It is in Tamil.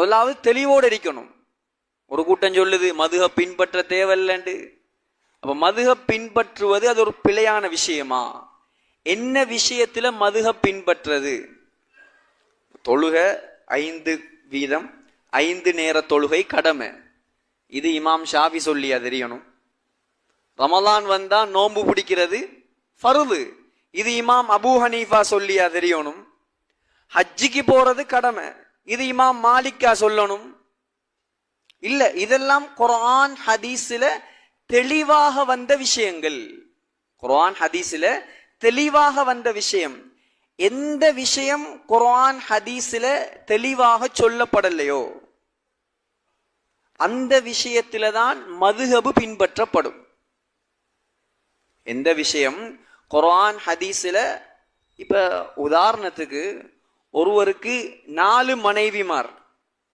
முதலாவது தெளிவோடு இருக்கணும். ஒரு கூட்டம் சொல்லுது மதுக பின்பற்ற தேவையில்லண்டு அப்ப மதுக பின்பற்றுவது அது ஒரு பிழையான விஷயமா? என்ன விஷயத்துல மதுக பின்பற்றுறது தொழுக ஐந்து வீதம் ஐந்து நேர தொழுகை கடமை. இது இமாம் ஷாஃபி சொல்லியா தெரியணும். ரமலான் வந்தா நோன்பு பிடிக்கிறது ஃபருது. இது இமாம் அபு ஹனீஃபா சொல்லியா தெரியணும். ஹஜ்ஜிக்கு போறது கடமை. இது இமாம் மாலிக்கா சொல்லணும். இல்ல இதெல்லாம் குரான் ஹதீஸ்ல தெளிவாக வந்த விஷயங்கள். குரான் ஹதீஸ்ல தெளிவாக வந்த விஷயம். எந்த விஷயம் குரான் ஹதீஸ்ல தெளிவாக சொல்லப்படலையோ அந்த விஷயத்தில தான் மதுஹபு பின்பற்றப்படும். எந்த விஷயம்? குரான் ஹதீஸ்ல இப்ப உதாரணத்துக்கு ஒருவருக்கு நாலு மனைவிமார்.